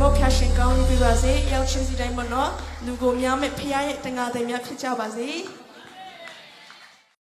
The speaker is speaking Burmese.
ကျွန်တော်ဖြာရှင်ကောင်းပြီးပါစေ။ရောက်ချင်းစီတိုင်းမနော်လူကိုများမဲ့ဖခင်ရဲ့တန်ခါးတွေများဖြစ်ကြပါစေ။